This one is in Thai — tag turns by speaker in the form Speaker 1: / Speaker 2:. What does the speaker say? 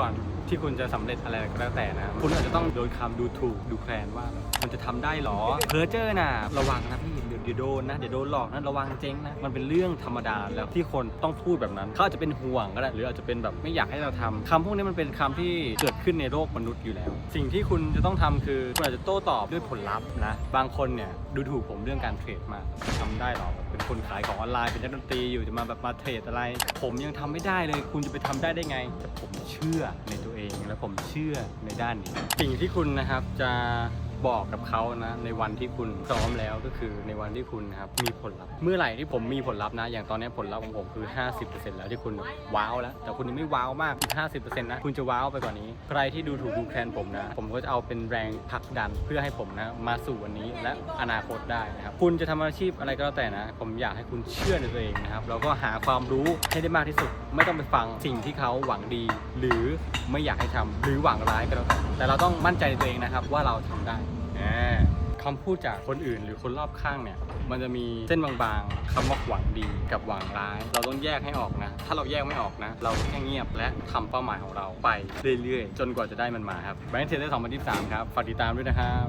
Speaker 1: ก่อน ที่คุณจะสำเร็จอะไรก็แล้วแต่นะ คุณอาจจะต้องโดนคำดูถูกดูแคลนว่า มันจะทำได้หรอ เพอเจอร์น่ะ ระวังนะพี่เดี๋ยวเดี๋ยวโดนนะ เดี๋ยวโดนหลอกนะ ระวังเจ๊งนะ มันเป็นเรื่องธรรมดาแล้วที่คนต้องพูดแบบนั้น เขาอาจจะเป็นห่วงก็ได้ หรืออาจจะเป็นแบบไม่อยากให้เราทำคำพวกนี้มันเป็นคำที่เกิดขึ้นในโลกมนุษย์อยู่แล้ว สิ่งที่คุณจะต้องทำคือ คุณอาจจะโต้ตอบด้วยผลลัพธ์นะ บางคนเนี่ยดูถูกผมเรื่องการเทรดมากทำได้หรอ เป็นคนขายของออนไลน์ เป็นนักดนตรีอยู่ จะมาแบบมาเทรดอะไร ผมยังทำไม่ได้เลย คุณจะไปทำได้ได้ไง แต่ผมเชื่อในตัวเองและผมเชื่อในด้านนี้ สิ่งที่คุณนะครับจะ บอกกับเขานะในวันที่คุณพร้อมแล้วก็คือในวันที่คุณครับมีผลลัพธ์เมื่อไหร่ที่ผมมีผลลัพธ์นะ อย่างตอนนี้ผลลัพธ์ของผมคือ 50%แล้วที่คุณว้าวแล้ว แต่คุณยังไม่ว้าวมากอีก50%นะคุณจะว้าวไปกว่านี้ ใครที่ดูถูกดูแคลนผมนะ ผมก็จะเอาเป็นแรงผลักดันเพื่อให้ผมนะมาสู่วันนี้และอนาคตได้นะครับคุณจะทำอาชีพอะไรก็แล้วแต่นะ ผมอยากให้คุณเชื่อในตัวเองนะครับแล้วก็หาความรู้ให้ได้มากที่สุด ไม่ต้องไปฟังสิ่งที่เขาหวังดี หรือไม่อยากให้ทำหรือหวังร้ายก็แล้วแต่แต่เราต้องมั่นใจในตัวเองนะครับว่าเราทำได้ อ่าคำพูดจากคนอื่นหรือคนรอบข้างเนี่ย มันจะมีเส้นบางๆคำว่าหวังดีกับหวังร้าย เราต้องแยกให้ออกนะ ถ้าเราแยกไม่ออกนะ เราแค่เงียบและทำเป้าหมายของเราไปเรื่อยๆ จนกว่าจะได้มันมาครับแบงค์เทเลอร์2023 ครับ ฝากติดตามด้วยนะครับ